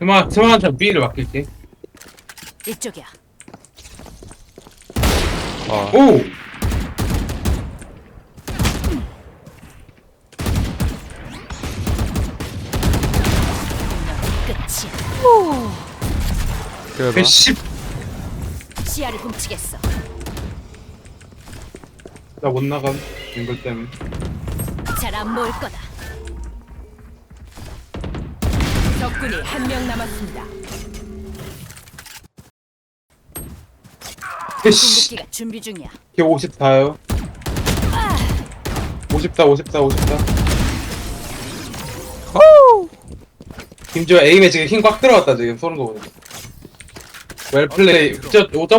스마 스마트한 B를 맡길게. 이쪽이야. 아, 오. 끝이야. 그래봐. 110. 시야를 훔치겠어. 나 못 나감. 앵글 때문에. 잘 안 모을 거다. 적군이 한 명 남았습니다. 110. 궁극기가 준비 중이야. 걔 54요. 54, 54, 54. 김주호 에임에 지금 힘 꽉 들어갔다 지금 쏘는 거 보니까. 웰플레이. 저 더블